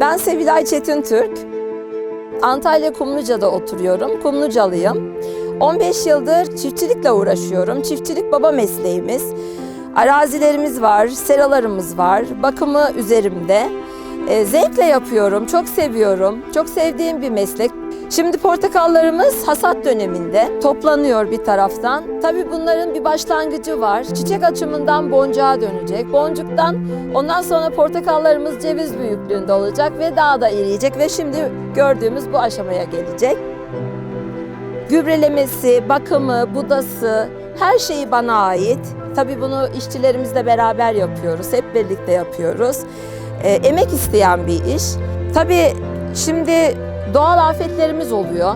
Ben Sevilay Çetin Türk. Antalya Kumluca'da oturuyorum. Kumlucalıyım. 15 yıldır çiftçilikle uğraşıyorum. Çiftçilik baba mesleğimiz. Arazilerimiz var, seralarımız var. Bakımı üzerimde. E, zevkle yapıyorum, çok seviyorum. Çok sevdiğim bir meslek. Şimdi portakallarımız hasat döneminde toplanıyor bir taraftan. Tabii bunların bir başlangıcı var. Çiçek açımından boncuğa dönecek. Boncuktan ondan sonra portakallarımız ceviz büyüklüğünde olacak ve daha da eriyecek ve şimdi gördüğümüz bu aşamaya gelecek. Gübrelemesi, bakımı, budası her şeyi bana ait. Tabii bunu işçilerimizle beraber yapıyoruz. Hep birlikte yapıyoruz. Ee, emek isteyen bir iş. Tabii şimdi doğal afetlerimiz oluyor.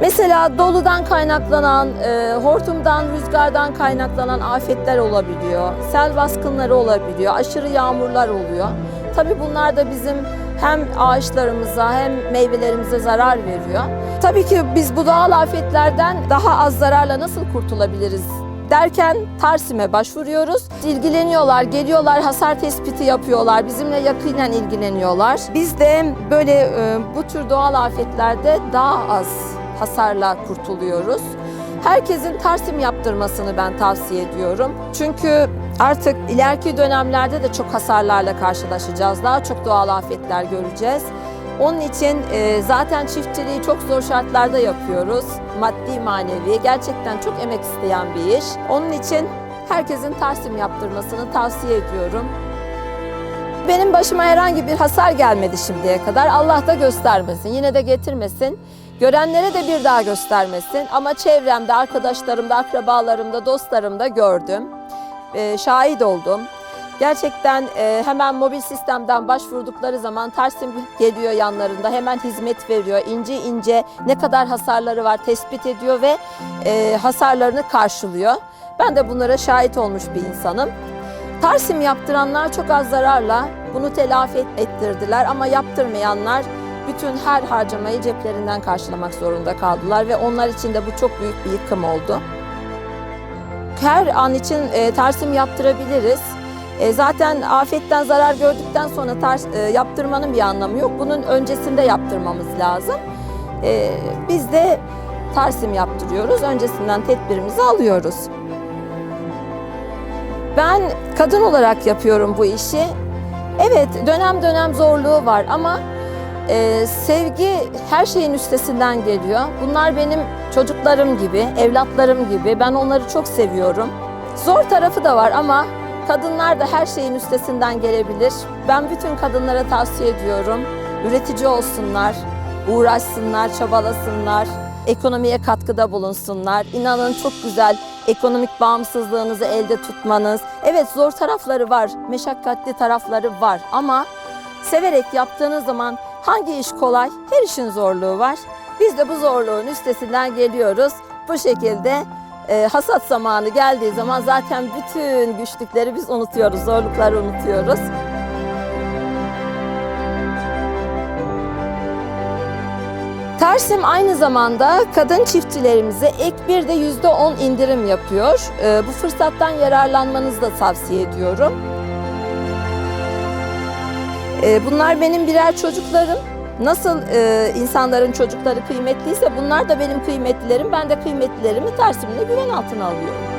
Mesela doludan kaynaklanan, e, hortumdan, rüzgardan kaynaklanan afetler olabiliyor. Sel baskınları olabiliyor, aşırı yağmurlar oluyor. Tabii bunlar da bizim hem ağaçlarımıza hem meyvelerimize zarar veriyor. Tabii ki biz bu doğal afetlerden daha az zararla nasıl kurtulabiliriz derken Tarsim'e başvuruyoruz. İlgileniyorlar, geliyorlar, hasar tespiti yapıyorlar, bizimle yakinen ilgileniyorlar. Biz de böyle e, bu tür doğal afetlerde daha az hasarla kurtuluyoruz. Herkesin Tarsim yaptırmasını ben tavsiye ediyorum. Çünkü artık ileriki dönemlerde de çok hasarlarla karşılaşacağız. Daha çok doğal afetler göreceğiz. Onun için e, zaten çiftçiliği çok zor şartlarda yapıyoruz. Maddi manevi gerçekten çok emek isteyen bir iş. Onun için herkesin Tarsim yaptırmasını tavsiye ediyorum. Benim başıma herhangi bir hasar gelmedi şimdiye kadar. Allah da göstermesin. Yine de getirmesin. Görenlere de bir daha göstermesin. Ama çevremde, arkadaşlarımda, akrabalarımda, dostlarımda gördüm. Ee, şahit oldum. Gerçekten e, hemen mobil sistemden başvurdukları zaman Tarsim geliyor yanlarında. Hemen hizmet veriyor. İnce ince ne kadar hasarları var tespit ediyor ve e, hasarlarını karşılıyor. Ben de bunlara şahit olmuş bir insanım. Tarsim yaptıranlar çok az zararla bunu telafi et- ettirdiler ama yaptırmayanlar bütün her harcamayı ceplerinden karşılamak zorunda kaldılar ve onlar için de bu çok büyük bir yıkım oldu. Her an için e, Tarsim yaptırabiliriz. E, zaten afetten zarar gördükten sonra tars- e, yaptırmanın bir anlamı yok. Bunun öncesinde yaptırmamız lazım. E, biz de Tarsim yaptırıyoruz. Öncesinden tedbirimizi alıyoruz. Ben kadın olarak yapıyorum bu işi. Evet dönem dönem zorluğu var ama e, sevgi her şeyin üstesinden geliyor. Bunlar benim çocuklarım gibi, evlatlarım gibi. Ben onları çok seviyorum. Zor tarafı da var ama kadınlar da her şeyin üstesinden gelebilir. Ben bütün kadınlara tavsiye ediyorum. Üretici olsunlar, uğraşsınlar, çabalasınlar, ekonomiye katkıda bulunsunlar. İnanın çok güzel ekonomik bağımsızlığınızı elde tutmanız. Evet zor tarafları var, meşakkatli tarafları var ama severek yaptığınız zaman hangi iş kolay? Her işin zorluğu var. Biz de bu zorluğun üstesinden geliyoruz. Bu şekilde e, hasat zamanı geldiği zaman zaten bütün güçlükleri biz unutuyoruz, zorlukları unutuyoruz. Tarsim aynı zamanda kadın çiftçilerimize ek bir de yüzde on indirim yapıyor. E, bu fırsattan yararlanmanızı da tavsiye ediyorum. E, bunlar benim birer çocuklarım. Nasıl e, insanların çocukları kıymetliyse bunlar da benim kıymetlilerim. Ben de kıymetlilerimi tersimle güven altına alıyorum.